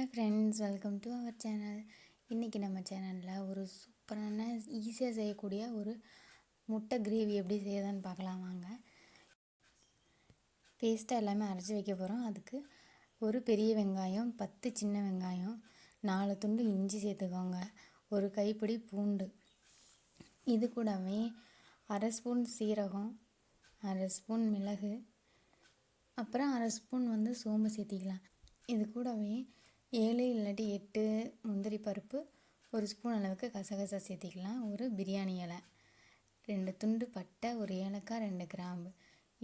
Hi friends welcome to our channel இன்றைக்கி நம்ம சேனலில் ஒரு சூப்பரான ஈஸியாக செய்யக்கூடிய ஒரு முட்டை கிரேவி எப்படி செய்யறதுன்னு பார்க்கலாம் வாங்க. பேஸ்ட்டாக எல்லாமே அரைச்சி வைக்க போகிறோம் அதுக்கு ஒரு பெரிய வெங்காயம் பத்து சின்ன வெங்காயம் நாலு துண்டு இஞ்சி சேர்த்துக்கோங்க. ஒரு கைப்பிடி பூண்டு. இது கூடவே அரை ஸ்பூன் சீரகம் அரை ஸ்பூன் மிளகு அப்புறம் அரை ஸ்பூன் வந்து சோம்பு சேர்த்திக்கலாம். இது கூடவே ஏழு இல்லாட்டி எட்டு முந்திரி பருப்பு ஒரு ஸ்பூன் அளவுக்கு கசகசா சேர்த்திக்கலாம். ஒரு பிரியாணி இலை ரெண்டு துண்டு பட்டை ஒரு ஏலக்காய் ரெண்டு கிராம்பு.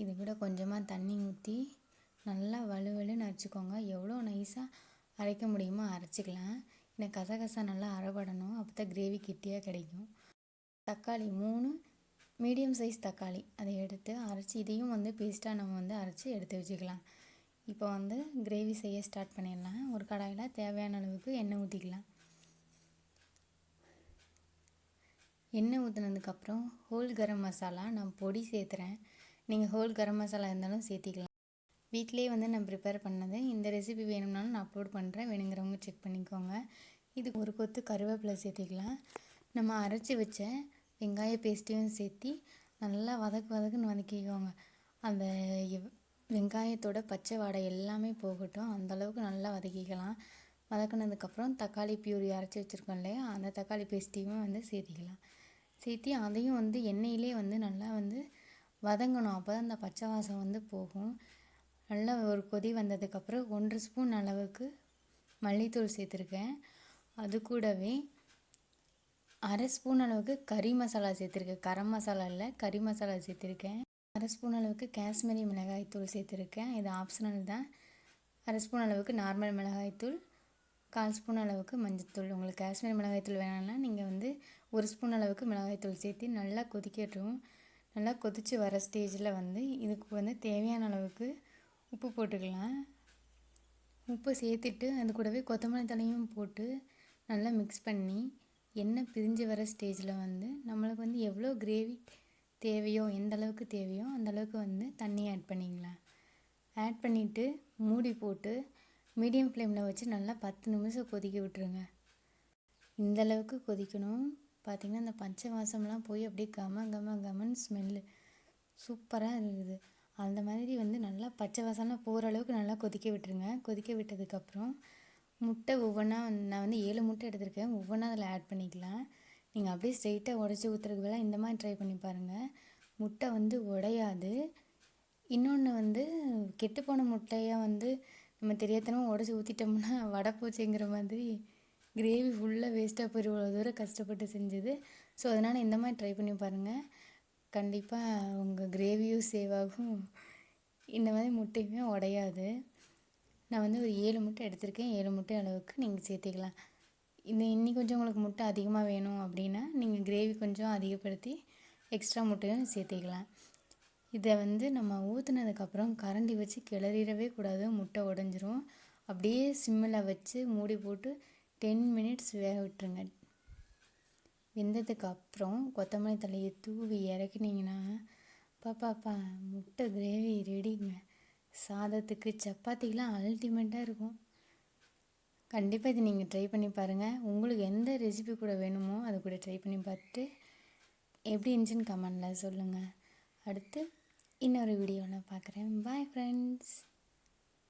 இது கூட கொஞ்சமாக தண்ணி ஊற்றி நல்லா வலுவலுன்னு அரைச்சிக்கோங்க. எவ்வளோ நைஸாக அரைக்க முடியுமோ அரைச்சிக்கலாம். இந்த கசகசா நல்லா அரைபடணும் அப்போ தான் கிரேவி கிட்டியாக கிடைக்கும். தக்காளி மூணு மீடியம் சைஸ் தக்காளி. அதை எடுத்து அரைச்சி இதையும் வந்து பேஸ்ட்டாக நம்ம வந்து அரைச்சி எடுத்து வச்சுக்கலாம். இப்போ வந்து கிரேவி செய்ய ஸ்டார்ட் பண்ணிடலாம். ஒரு கடாயில் தேவையான அளவுக்கு எண்ணெய் ஊற்றிக்கலாம் எண்ணெய் ஊற்றினதுக்கப்புறம் ஹோல் கரம் மசாலா நான் பொடி சேர்த்துறேன். நீங்கள் ஹோல் கரம் மசாலா இருந்தாலும் சேர்த்திக்கலாம். வீட்டிலே வந்து நான் ப்ரிப்பேர் பண்ணது இந்த ரெசிபி வேணும்னாலும் நான் அப்லோட் பண்ணுறேன் வேணுங்கிறவங்க செக் பண்ணிக்கோங்க. இது ஒரு கொத்து கருவேப்பிலை சேர்த்திக்கலாம். நம்ம அரைச்சி வச்ச வெங்காய பேஸ்ட்டையும் சேர்த்தி நல்லா வதக்கு வதக்குன்னு வதக்கிக்கோங்க. அந்த வெங்காயத்தோட பச்சை வாடை எல்லாமே போகட்டும். அந்தளவுக்கு நல்லா வதக்கிக்கலாம். வதக்குனதுக்கப்புறம் தக்காளி பியூரி அரைச்சி வச்சுருக்கோம் இல்லையா? அந்த தக்காளி பேஸ்ட்டையும் வந்து சேர்த்திக்கலாம். சேர்த்தி அதையும் வந்து எண்ணெயிலே வந்து நல்லா வந்து வதங்கணும். அப்போ தான் அந்த பச்சை வாசம் வந்து போகும். நல்லா ஒரு கொதி வந்ததுக்கப்புறம் ஒன்றரை ஸ்பூன் அளவுக்கு மல்லித்தூள் சேர்த்துருக்கேன். அது கூடவே அரை ஸ்பூன் அளவுக்கு கறி மசாலா சேர்த்துருக்கேன். கரம் மசாலா இல்லை கறி மசாலா சேர்த்துருக்கேன். அரை ஸ்பூன் அளவுக்கு காஷ்மீரி மிளகாய்த்தூள் சேர்த்துருக்கேன். இது ஆப்ஷனல் தான். அரை ஸ்பூன் அளவுக்கு நார்மல் மிளகாய்த்தூள் கால் ஸ்பூன் அளவுக்கு மஞ்சத்தூள் உங்களுக்கு காஷ்மீரி மிளகாய்த்தூள் வேணாம்னா நீங்கள் வந்து ஒரு ஸ்பூன் அளவுக்கு மிளகாய்த்தூள் சேர்த்து நல்லா கொதிக்கட்டும். நல்லா கொதித்து வர ஸ்டேஜில் வந்து இதுக்கு வந்து தேவையான அளவுக்கு உப்பு போட்டுக்கலாம். உப்பு சேர்த்துட்டு அது கூடவே கொத்தமல்லி தலையும் போட்டு நல்லா மிக்ஸ் பண்ணி எண்ணெய் பிரிஞ்சு வர ஸ்டேஜில் வந்து நம்மளுக்கு வந்து எவ்வளோ கிரேவி தேவையோ எந்த அளவுக்கு தேவையோ அந்த அளவுக்கு வந்து தண்ணி ஆட் பண்ணிக்கலாம் ஆட் பண்ணிவிட்டு மூடி போட்டு மீடியம் ஃப்ளேமில் வச்சு நல்லா பத்து நிமிஷம் கொதிக்க விட்டுருங்க. இந்த அளவுக்கு கொதிக்கணும். பார்த்திங்கன்னா அந்த பச்சை வாசம்லாம் போய் அப்படியே கம கம கமன்னு ஸ்மெல்லு சூப்பராக இருக்குது அந்த மாதிரி வந்து நல்லா பச்சை வாசம்லாம் போகிற அளவுக்கு நல்லா கொதிக்க விட்டுருங்க. கொதிக்க விட்டதுக்கப்புறம் முட்டை ஒவ்வொன்றா நான் வந்து ஏழு முட்டை எடுத்திருக்கேன். ஒவ்வொன்றா அதில் ஆட் பண்ணிக்கலாம். நீங்கள் அப்படியே ஸ்ட்ரெயிட்டாக உடச்சி ஊற்றுறதுக்கு பதிலாக இந்த மாதிரி ட்ரை பண்ணி பாருங்கள் முட்டை வந்து உடையாது. இன்னொன்று வந்து கெட்டுப்போன முட்டையாக வந்து நம்ம தெரியாதனமாக உடச்சி ஊற்றிட்டோம்னா வடை பூச்சிங்கிற மாதிரி கிரேவி ஃபுல்லாக வேஸ்ட்டாக போயிடும் இவ்வளோ தூரம் கஷ்டப்பட்டு செஞ்சது. ஸோ அதனால் இந்த மாதிரி ட்ரை பண்ணி பாருங்கள் கண்டிப்பாக உங்கள் கிரேவியும் சேவ் ஆகும். இந்த மாதிரி முட்டையுமே உடையாது. நான் வந்து ஒரு ஏழு முட்டை எடுத்திருக்கேன். ஏழு முட்டை அளவுக்கு நீங்கள் சேர்த்திக்கலாம். இந்த இன்னி கொஞ்சம் உங்களுக்கு முட்டை அதிகமாக வேணும் அப்படின்னா நீங்கள் கிரேவி கொஞ்சம் அதிகப்படுத்தி எக்ஸ்ட்ரா முட்டையும் சேர்த்திக்கலாம். இதை வந்து நம்ம ஊற்றுனதுக்கப்புறம் கரண்டி வச்சு கிளறிடவே கூடாது. முட்டை உடஞ்சிரும். அப்படியே சிம்மில் வச்சு மூடி போட்டு டென் மினிட்ஸ் வேக விட்டுருங்க. வெந்ததுக்கு அப்புறம் கொத்தமல்லி தலையை தூவி இறக்குனீங்கன்னா பாப்பாப்பா முட்டை கிரேவி ரெடிங்க சாதத்துக்கு சப்பாத்திக்கெலாம் அல்டிமேட்டாக இருக்கும். கண்டிப்பாக இது நீங்கள் ட்ரை பண்ணி பாருங்கள் உங்களுக்கு எந்த ரெசிபி கூட வேணுமோ அது கூட ட்ரை பண்ணி பார்த்துட்டு எப்படி இருந்துச்சுன்னு கமெண்டில் சொல்லுங்கள் அடுத்து இன்னொரு வீடியோவில் பார்க்குறேன். Bye friends